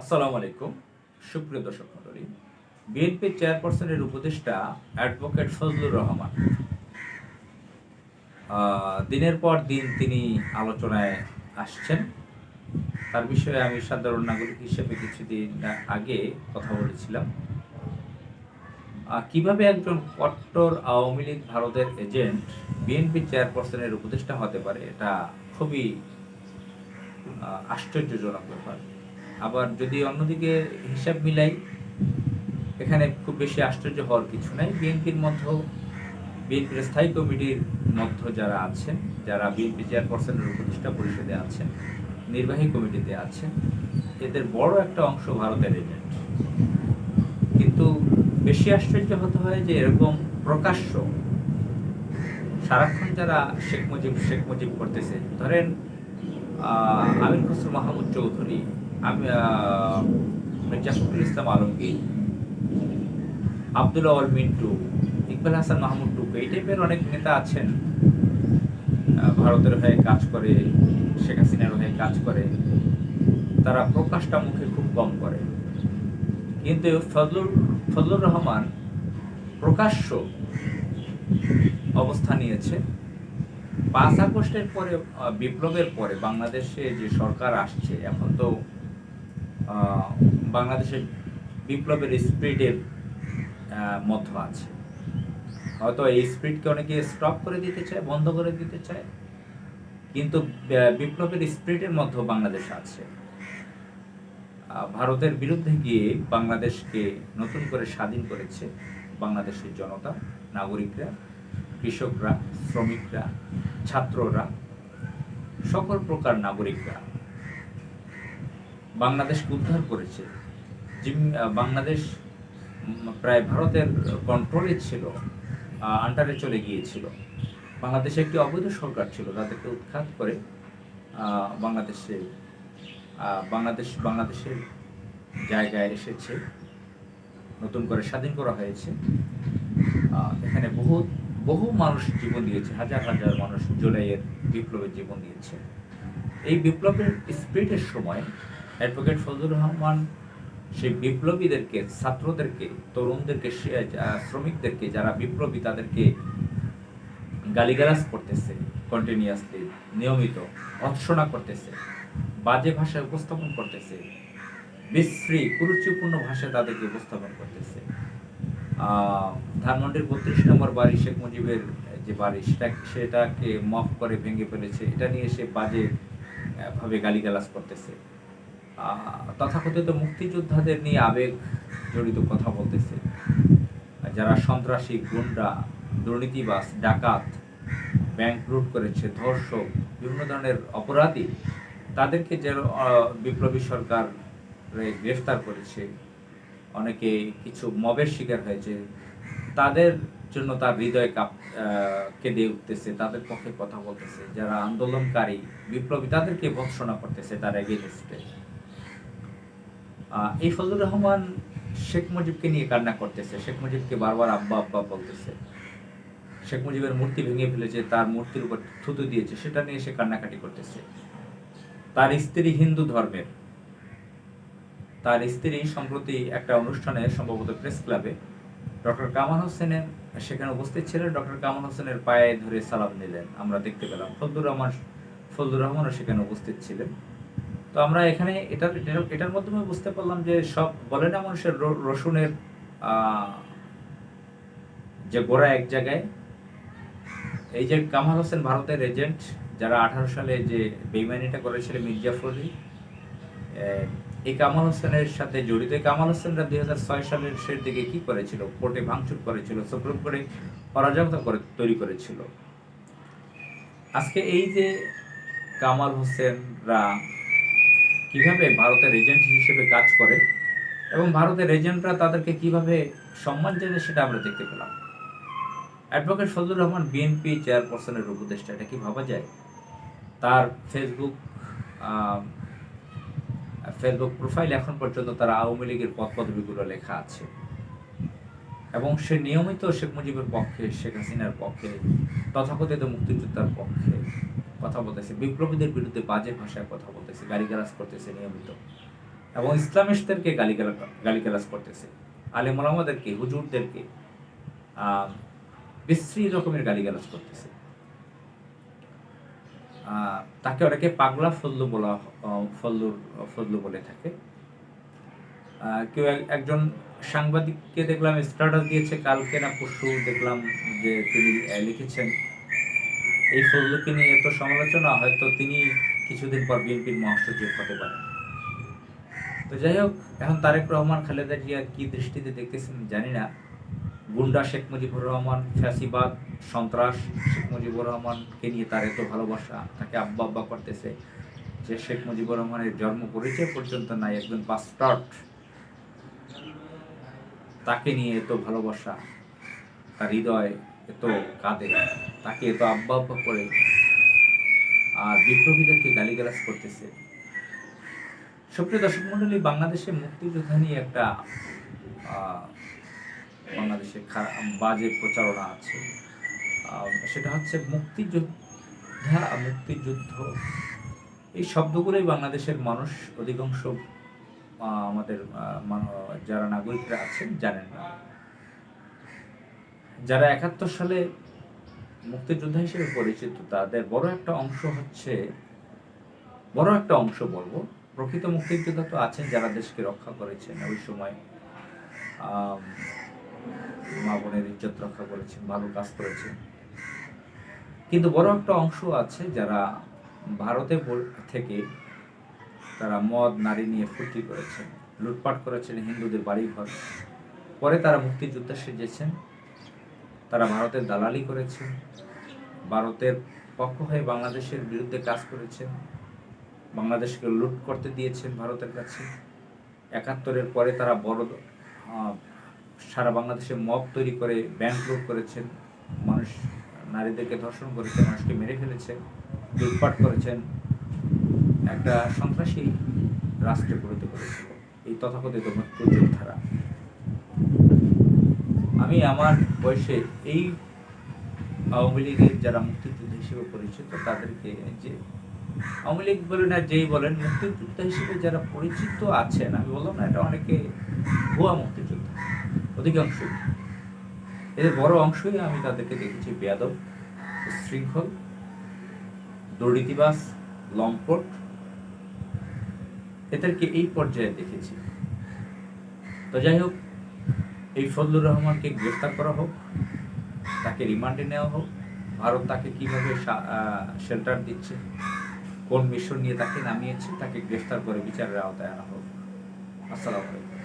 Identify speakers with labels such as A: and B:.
A: আসসালামু আলাইকুম। সুপ্রিয় দর্শক মণ্ডলী, বিএনপি চেয়ারপারসনের উপদেষ্টা অ্যাডভোকেট ফজলুর রহমান। দিনের পর দিন তিনি আলোচনায় আসছেন। তার বিষয়ে আমি সাধারণ নাগরিক হিসেবে কিছুদিন আগে কথা বলেছিলাম। কীভাবে একজন কট্টর আওয়ামী লীগ ভারতের এজেন্ট বিএনপি চেয়ারপারসনের উপদেষ্টা হতে পারে, এটা খুবই আশ্চর্যজনক ব্যাপার। আবার যদি অন্যদিকে হিসাব মিলাই, এখানে খুব বেশি আশ্চর্য হওয়ার কিছু নাই। বিএনপির মধ্যেও, বিএনপির স্থায়ী কমিটির মধ্য যারা আছেন, যারা বিএনপি চেয়ারপারসনের উপদেষ্টা পরিষদে আছেন, নির্বাহী কমিটিতে আছেন, এদের বড় একটা অংশ ভারতের এজেন্ট কিন্তু বেশি আশ্চর্য হতে হয় যে এরকম প্রকাশ্য সারাক্ষণ যারা শেখ মুজিব শেখ মুজিব করতেছে। ধরেন আমির খসরু মাহমুদ চৌধুরী আমি আহ, ইসলাম আলমগীর আব্দুল আওয়াল মিন্টু ইকবাল হাসান মাহমুদ টুকু এই টাইপের অনেক নেতা আছেন ভারতের হয়ে কাজ করে শেখ হাসিনার হয়ে কাজ করে তারা প্রকাশটা মুখে খুব কম করে। কিন্তু ফজলুর ফজলুর রহমান প্রকাশ্য অবস্থা নিয়েছে। পাঁচ আগস্টের পরে বিপ্লবের পরে বাংলাদেশে যে সরকার আসছে এখন তো বাংলাদেশের বিপ্লবের স্পিরিটের মধ্য আছে। হয়তো এই স্পিরিটকে অনেকে স্টপ করে দিতে চায়, বন্ধ করে দিতে চায়, কিন্তু বিপ্লবের স্পিরিটের মধ্যে বাংলাদেশ আছে। ভারতের বিরুদ্ধে গিয়ে বাংলাদেশকে নতুন করে স্বাধীন করেছে বাংলাদেশের জনতা, নাগরিকরা, কৃষকরা, শ্রমিকরা, ছাত্ররা, সকল প্রকার নাগরিকরা। বাংলাদেশকে উদ্ধার করেছে। বাংলাদেশ প্রায় ভারতের কন্ট্রোলে ছিল আন্ডারে চলে গিয়েছিল। বাংলাদেশে একটি অবৈধ সরকার ছিল, তাদেরকে উৎখাত করে বাংলাদেশে বাংলাদেশ, বাংলাদেশের জায়গায় এসেছে, নতুন করে স্বাধীন করা হয়েছে। এখানে বহু বহু মানুষ জীবন দিয়েছে, হাজার হাজার মানুষ জুলাইয়ের বিপ্লবের জীবন দিয়েছে। এই বিপ্লবের স্পিরিটের সময় অ্যাডভোকেট ফজলুর রহমান, সেই বিপ্লবীদেরকে, ছাত্রদেরকে, তরুণদেরকে শ্রমিকদেরকে, যারা বিপ্লবী, তাদেরকে গালিগালাজ করতেছে কন্টিনিউয়াসলি নিয়মিত, অর্চনা করতেছে, বাজে ভাষায় উপস্থাপন করতেছে, বিশ্রী, কুরুচিপূর্ণ ভাষায় তাদেরকে উপস্থাপন করতেছে। ধানমন্ডির বত্রিশ নম্বর বাড়ি শেখ মুজিবের যে বাড়ি, সেটা, সেটাকে মফ করে ভেঙে ফেলেছে। এটা নিয়ে সে বাজে ভাবে গালিগালাজ করতেছে। তথাকথিত মুক্তিযোদ্ধাদের নিয়ে আবেগ জড়িত কথা বলতেছে। যারা সন্ত্রাসী, গুন্ডা দুর্নীতিবাস ডাকাত ব্যাংক লুট করেছে, ধর্ষক, বিভিন্ন ধরনের অপরাধী, তাদেরকে যে বিপ্লবী সরকার গ্রেফতার করেছে, অনেকে কিছু মবের শিকার হয়েছে, তাদের জন্য তার হৃদয় কাপ কেঁদে উঠতেছে, তাদের পক্ষে কথা বলতেছে। যারা আন্দোলনকারী, বিপ্লবী, তাদেরকে ভৎসনা করতেছে, তার এগেনস্টে এই ফজলুর রহমান শেখ মুজিবকে নিয়ে কান্না করতেছে। শেখ মুজিবকে বারবার আব্বা আব্বা বলতেছে। শেখ মুজিবের মূর্তি ভেঙে ফেলেছে, তার মূর্তির উপর থুতু দিয়েছে, সেটা নিয়ে সে কান্নাকাটি করতেছে। তার স্ত্রী হিন্দু ধর্মের। তার স্ত্রী সম্প্রতি একটা অনুষ্ঠানে, সম্ভবত প্রেস ক্লাবে, ডক্টর কামাল হোসেনের সেখানে উপস্থিত ছিলেন। ডক্টর কামাল হোসেনের পায়ে ধরে সালাম নিলেন। আমরা দেখতে পেলাম ফজলুর রহমান, ফজলুর রহমানও সেখানে উপস্থিত ছিলেন। তো আমরা এখানে এটার এটার- মাধ্যমে বুঝতে পারলাম যে সব বলে না মানুষের রসুনের যে গোড়া এক জায়গায়। এই যে কামাল হোসেন ভারতের এজেন্ট, যারা আঠারো সালে যে বেইমানিটা করেছিল মির্জাফরি এই কামাল হোসেনের সাথে জড়িত কামাল হোসেনরা দুই হাজার ছয় সালের শেষ দিকে কি করেছিল? কোর্টে ভাঙচুর করেছিল, সুপ্রিম কোর্টে অরাজকতা করে, তৈরি করেছিল। আজকে এই যে কামাল হোসেনরা কীভাবে ভারতের এজেন্ট হিসেবে কাজ করে এবং ভারতের এজেন্টরা তাদেরকে কীভাবে সম্মান জানে সেটা আমরা দেখতে পেলাম। অ্যাডভোকেট ফজলুর রহমান বিএনপি চেয়ারপারসনের উপদেষ্টা, এটা কি ভাবা যায়? তার ফেসবুক ফেসবুক প্রোফাইল এখন পর্যন্ত তার আওয়ামী লীগের পদ পদবিগুলো লেখা আছে। এবং সে নিয়মিত শেখ মুজিবের পক্ষে, শেখ হাসিনার পক্ষে, তথাকথিত মুক্তিযোদ্ধার পক্ষে কথা বলতেছে। বিপ্লবীদের বিরুদ্ধে বাজে ভাষায় কথা বলতেছে গালিগালাজ করতেছে নিয়মিত। এবং ইসলামিস্টদেরকে গালিগালা, গালিগালাজ করতেছে। আলিম ওলামাদেরকে হুজুরদেরকে বিশ্রী রকমের গালিগালাজ করতেছে। তাকে অনেকে পাগলা ফল্লু বলা ফল্লুর, ফল্লু বলে থাকে। কেউ এক- একজন সাংবাদিককে দেখলাম স্ট্যাটাস দিয়েছে, কালকে না পরশু দেখলাম যে তিনি লিখেছেন, এই ফজলুকে নিয়ে এত সমালোচনা, হয়তো তিনি কিছুদিন পর বিএনপির মহাসচিব হতে পারেন তো যাই হোক, এখন তারেক রহমান, খালেদা জিয়া কি দৃষ্টিতে দেখতেছেন জানি না। গুন্ডা শেখ মুজিবুর রহমান, ফ্যাসিবাদ, সন্ত্রাস, শেখ মুজিবুর রহমানকে নিয়ে তার এত ভালোবাসা, তাকে আব্বা আব্বা করতেছে যে শেখ মুজিবুর রহমানের জন্ম পরিচয় পর্যন্ত নাই, একজন পাস্টার্ট তাকে নিয়ে এত ভালোবাসা, তার হৃদয় এত কাঁদে, তাকে এত আব্বা আব্বা করে আর বিপ্লবীদেরকে গালিগালাজ করতেছে। সুপ্রিয় দর্শক মন্ডলী বাংলাদেশে মুক্তিযোদ্ধা নিয়ে একটা বাংলাদেশে বাজে প্রচারণা আছে। সেটা হচ্ছে মুক্তিযোদ্ধা মুক্তিযুদ্ধ। এই শব্দগুলোই বাংলাদেশের মানুষ অধিকাংশ আমাদের যারা নাগরিকরা আছেন জানেন না। যারা একাত্তর সালে মুক্তিযোদ্ধা হিসেবে পরিচিত, তাদের বড় একটা অংশ হচ্ছে, বড় একটা অংশ বলব, প্রকৃত মুক্তিযোদ্ধা তো আছেন যারা দেশকে রক্ষা করেছেন। ওই সময় মা বোনের ইজ্জত রক্ষা করেছেন, ভালো কাজ করেছেন। কিন্তু বড় একটা অংশ আছে যারা ভারতে থেকে তারা মদ, নারী নিয়ে ফুর্তি করেছেন, লুটপাট করেছেন হিন্দুদের বাড়িঘর। পরে তারা মুক্তিযোদ্ধা সেজেছেন। তারা ভারতের দালালি করেছেন ভারতের পক্ষ হয়ে বাংলাদেশের বিরুদ্ধে কাজ করেছেন বাংলাদেশকে লুট করতে দিয়েছেন ভারতের কাছে। একাত্তরের পরে তারা বড় সারা বাংলাদেশে মব তৈরি করে ব্যাংক লুট করেছেন। মানুষ, নারীদেরকে ধর্ষণ করেছে মানুষকে মেরে ফেলেছে লুটপাট করেছেন। একটা সন্ত্রাসী রাষ্ট্রে পরিণত করেছিল এই তথাকথিত মুক্তিযোদ্ধারা আমি আমার বয়সে এই আওয়ামী লীগের যারা মুক্তিযুদ্ধ হিসেবে পরিচিত, তাদেরকে যে আওয়ামী লীগ বলেন আর যেই বলেন, মুক্তিযোদ্ধা হিসেবে যারা পরিচিত আছেন, আমি বললাম না, এটা অনেকে ভুয়া মুক্তিযোদ্ধা অধিকাংশ এদের বড় অংশই আমি তাদেরকে দেখেছি বেয়াদব শৃঙ্খল দুর্নীতিবাস লম্পট। এদেরকে এই পর্যায়ে দেখেছি। তো যাই হোক এই ফজলুর রহমানকে গ্রেফতার করা হোক, তাকে রিমান্ডে নেওয়া হোক, ভারত তাকে কীভাবে শেল্টার দিচ্ছে, কোন মিশন নিয়ে তাকে নামিয়েছে, তাকে গ্রেফতার করে বিচারের আওতায় আনা হোক। আসসালামু আলাইকুম।